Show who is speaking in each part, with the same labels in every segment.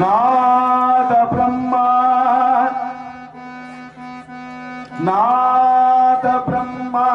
Speaker 1: नाद ब्रह्मा नाद ब्रह्मा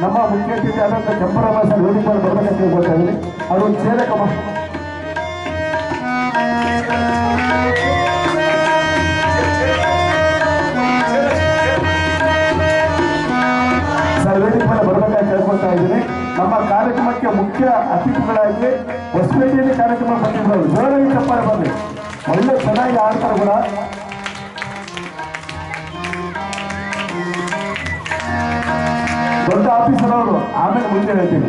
Speaker 1: ನಮ್ಮ ಮುಖ್ಯ ಅತಿಥಿ ಆದಂತ ಚಂಪರಮ್ಮ ಸರ್ ಬರ್ಬೇಕಂತ ಇದ್ದೀನಿ ಅವರು ಸೇರಕಮ್ಮ ಸರ್ ನಮ್ಮ ಕಾರ್ಯಕ್ರಮಕ್ಕೆ ಮುಖ್ಯ ಅತಿಥಿಗಳಾಗಿ ಹೊಸಪೇಟೆಯಲ್ಲಿ ಕಾರ್ಯಕ್ರಮ ಬಂದಿದ್ದರು ಜೋರಾಗಿ ಚಪ್ಪಾಳೆ ಬರಲಿ. ಒಳ್ಳೆ ಚೆನ್ನಾಗಿ ಆಡ್ತಾರೆ ಕೂಡ. ಆಫೀಸರ್ ಅವರು ಆಮೇಲೆ ಮುಂದೆ ಹೇಳ್ತೀನಿ.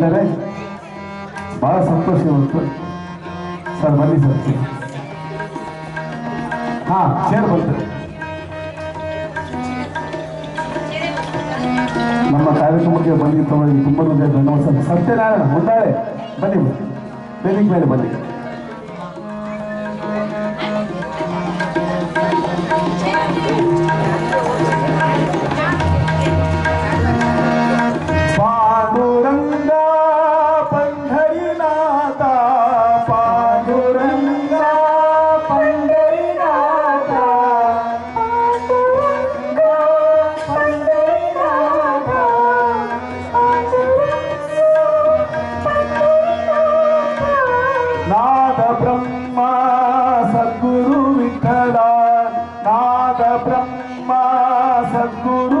Speaker 1: ಬಂದಿದ್ದಾರೆ ಬಹಳ ಸಂತೋಷ ಇವತ್ತು ಸರ್, ಬನ್ನಿ ಸರ್. ಹಾ ಚೇರ್ ಬರ್ತಾರೆ ನಮ್ಮ ಕಾರ್ಯಕ್ರಮಕ್ಕೆ ಬಂದಿತ್ತು ತುಂಬಾ ಧನ್ಯವಾದ. ಸತ್ಯನಾರಾಯಣ ಮುಂದಾಳೆ. ಬನ್ನಿ. ವೇದಿಕೆ ಮೇಲೆ ಬನ್ನಿ. सद्गुरु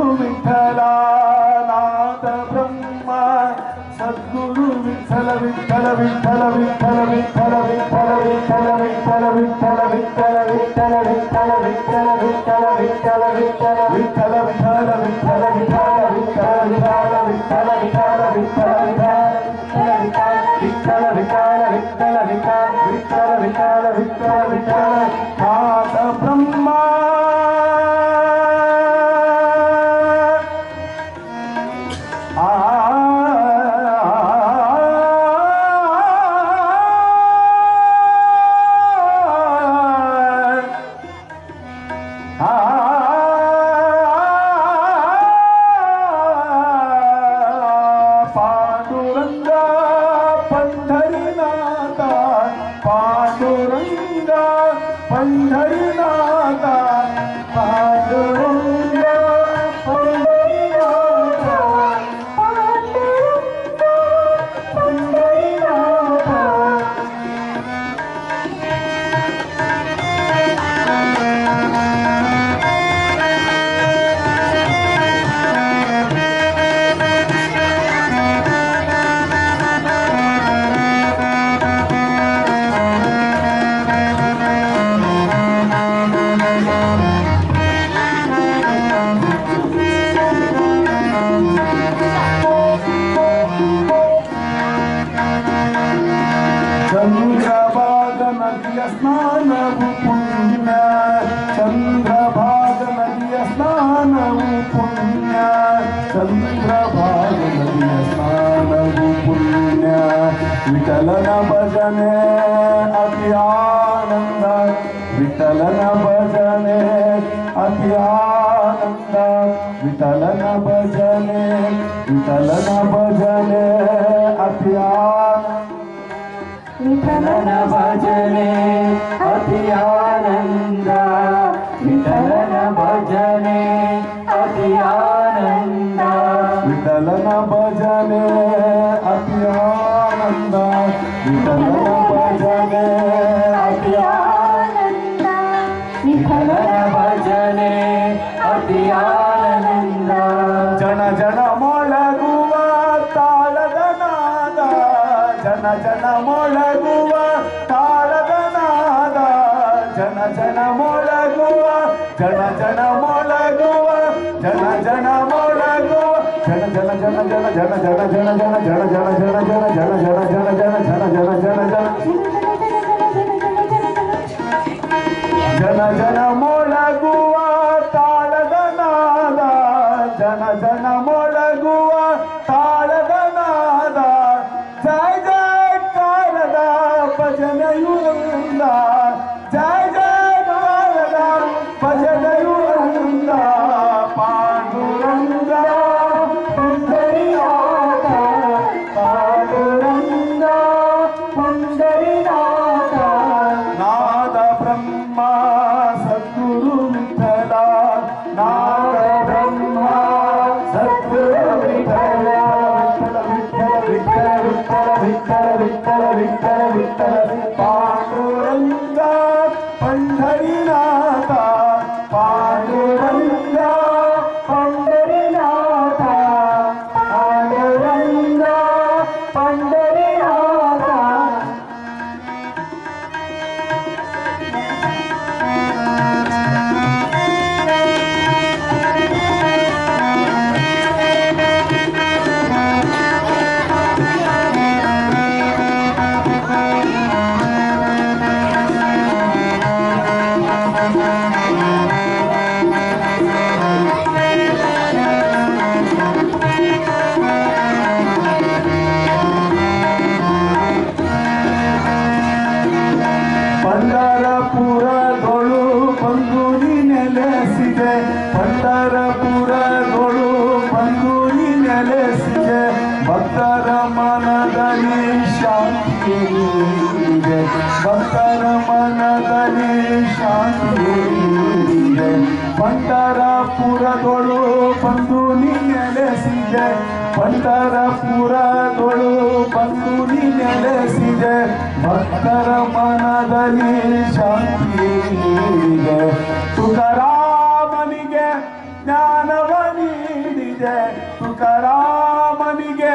Speaker 1: गंगा पंढरीनाथ विठलन भजने अति
Speaker 2: आनंद विठलन भजने अति आनंद विठलन भजने विठलन
Speaker 1: भजने अति विठलन भजने अति आनंद विठलन
Speaker 2: भजने अति आनंद विठलन भजने
Speaker 1: ಜನ ಜನ ಮೊಳಗುವ ತಾಳದ ನಾದ ಜನ ಜನ ಮೊಳಗುವ ತಾಳದ ನಾದ ಜನ ಜನ ಮೊಳಗುವ ಜನ ಜನ ಮೊಳಗುವ ಜನ ಜನ Jana Jana Mola Gu Santa. ಮನದಲ್ಲಿ ಶಾಂತಿ ಇದೆ. ಭಕ್ತರ ಮನದಲ್ಲಿ ಶಾಂತಿ ಇದೆ. ಪಂಡರಪುರದೊಳು ಬಂದು ನೆಲೆಸಿದೆ. ಪಂಡರಪುರದೊಳು ಬಂದು ನೆಲೆಸಿದೆ. ಭಕ್ತರ ಮನದಲ್ಲಿ ಶಾಂತಿ ಇದೆ. ತುಕರಾಮನಿಗೆ ಜ್ಞಾನವ ನೀಡಿದೆ. ತುಕರಾಮನಿಗೆ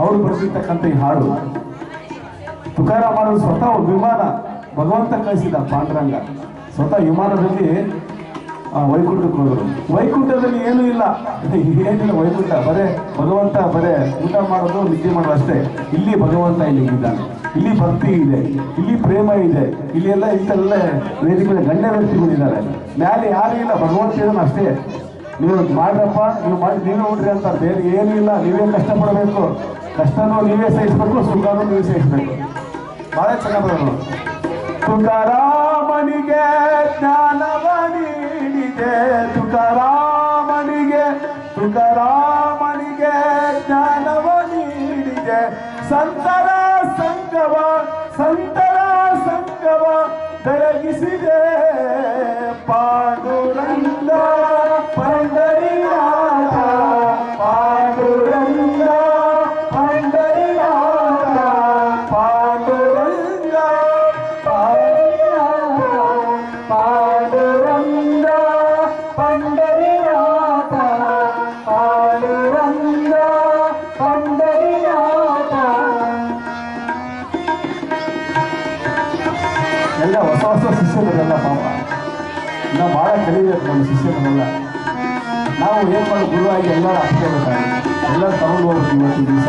Speaker 1: ಅವರು ಬರೆದಿರ್ತಕ್ಕಂಥ ಈ ಹಾಡು. ತುಕಾರಾಮರು ಸ್ವತಃ ವಿಮಾನ ಭಗವಂತ ಕಳಿಸಿದ ಪಾಂಡುರಂಗ. ಸ್ವತಃ ವಿಮಾನದಲ್ಲಿ ವೈಕುಂಠಕ್ಕೆ ಹೋದರು ವೈಕುಂಠದಲ್ಲಿ ಏನೂ ಇಲ್ಲ. ಏನಿಲ್ಲ ವೈಕುಂಠ, ಬರೇ ಭಗವಂತ, ಬರೇ ಊಟ ಮಾಡೋದು, ನಿದ್ದೆ ಮಾಡೋದು ಅಷ್ಟೇ. ಇಲ್ಲಿ ಭಗವಂತ ಇಲ್ಲಿ ಇದ್ದಾನೆ ಇಲ್ಲಿ ಭಕ್ತಿ ಇದೆ. ಇಲ್ಲಿ ಪ್ರೇಮ ಇದೆ. ಇಲ್ಲಿ ಎಲ್ಲ ಇಂಥೆಲ್ಲ ವೇದಿಕೆ ಗಣ್ಯ ವ್ಯಕ್ತಿಗಳಿದ್ದಾರೆ. ಮ್ಯಾಲೆ ಯಾರು ಇಲ್ಲ. ಭಗವಂತ ಅಷ್ಟೇ. ನೀವು ಮಾಡ್ರಪ್ಪ ನೀವು ಮಾಡಿ ನೀವೇ ಉಡ್ರಿ ಅಂತ ಬೇರೆ ಏನೂ ಇಲ್ಲ. ನೀವೇ ಕಷ್ಟಪಡಬೇಕು. ಕಷ್ಟನೂ ನೀವೇ ಸಹಿಸ್ಬೇಕು, ಸುಖನೂ ನೀವೇ ಸಹಿಸ್ಬೇಕು. ಬಹಳ ಚೆನ್ನಾಗಿ ತುಕಾರಾಮನಿಗೆ ಜ್ಞಾನವ ನೀಡಿದೆ. ತುಕಾರಾಮನಿಗೆ ತುಕಾರಾಮನಿಗೆ ಜ್ಞಾನವ ನೀಡಿದೆ. ಸಂತರ ಸಂಗವ ಸಂತರ ಸಂಗವ ಬೆಳಗಿಸಿದೆ. ಶಿಷ್ಯರಲ್ಲ ಪಾಪ ನಾವು ಭಾಳ ಕಲಿಬೇಕು ನಮ್ಮ ಶಿಷ್ಯರನ್ನೆಲ್ಲ ನಾವು ಏನು ಮಾಡೋ ಗುರುವಾಗಿ ಎಲ್ಲರೂ ಹಾಕ್ಕೋಬೇಕಾಗುತ್ತೆ ಎಲ್ಲರೂ ತಗೊಂಡು ಹೋಗ್ಬೇಕು ಇವತ್ತು ದಿವಸ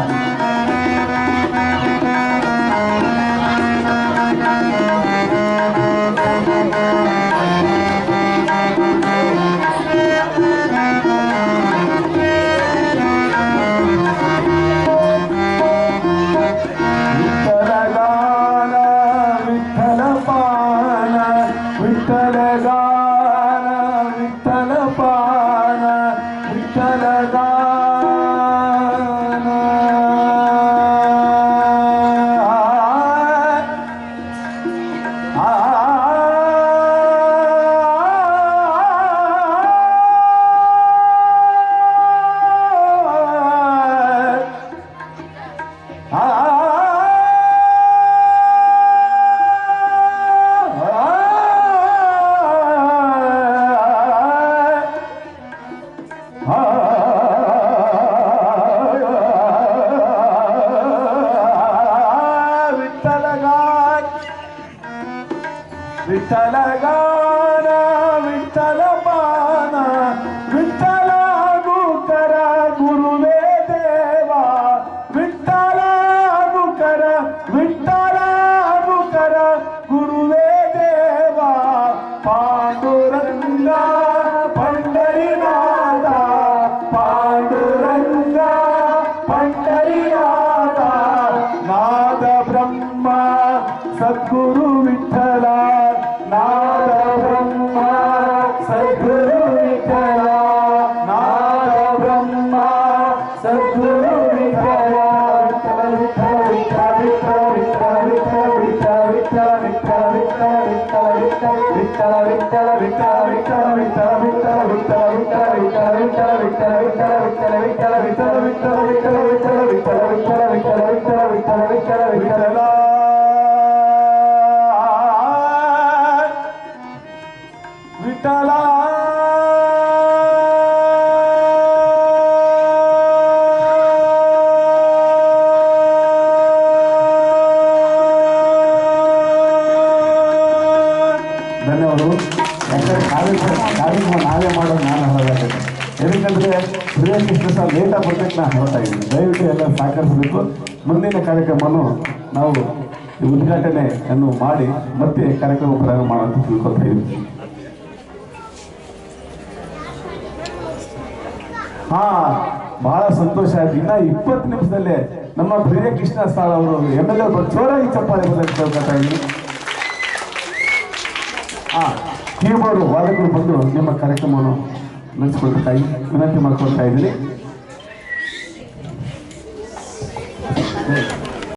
Speaker 1: ವಿಠಲ. ಧನ್ಯವಾದಗಳು. ಯಾಕಂದ್ರೆ ಕಾರ್ಯಕ್ರಮ ಕಾರ್ಯಕ್ರಮ ನಾವೇ ಮಾಡೋದು ನಾನು ಹೇಳೋದಾಗುತ್ತೆ ಯಾಕಂದ್ರೆ ಪ್ರಿಯ ಕೃಷ್ಣ ಸರ್ ಲೇಟಾಗಿ ಬರ್ತಕ್ಕೆ ನಾನು ಹೇಳ್ತಾ ದಯವಿಟ್ಟು ಎಲ್ಲ ಸಹಕರಿಸಬೇಕು. ಮುಂದಿನ ಕಾರ್ಯಕ್ರಮವನ್ನು ನಾವು ಈ ಉದ್ಘಾಟನೆಯನ್ನು ಮಾಡಿ ಮತ್ತೆ ಕಾರ್ಯಕ್ರಮ ಪ್ರಾರಂಭ ಮಾಡುವಂತ ತಿಳ್ಕೊತಾ ಇದ್ದೀವಿ ಹಾ, ಬಹಳ ಸಂತೋಷ ಆಯ್ತು. ಇನ್ನ ಇಪ್ಪತ್ತು ನಿಮಿಷದಲ್ಲೇ ನಮ್ಮ ಪ್ರಿಯ ಕೃಷ್ಣ ಸರ್ ಅವರು ಎಂ ಎಲ್ ಎ ಜೋರಾಗಿ ಚಪ್ಪಾಳೆ ಕೀಬೋರ್ಡ್ ವಾದಕರು ಬಂದು ನಿಮ್ಮ ಕಾರ್ಯಕ್ರಮವನ್ನು ನಡೆಸ್ಕೊಳ್ಬೇಕಾಗಿ ವಿನಂತಿ ಮಾಡ್ಕೊಳ್ತಾ ಇದ್ದೀನಿ.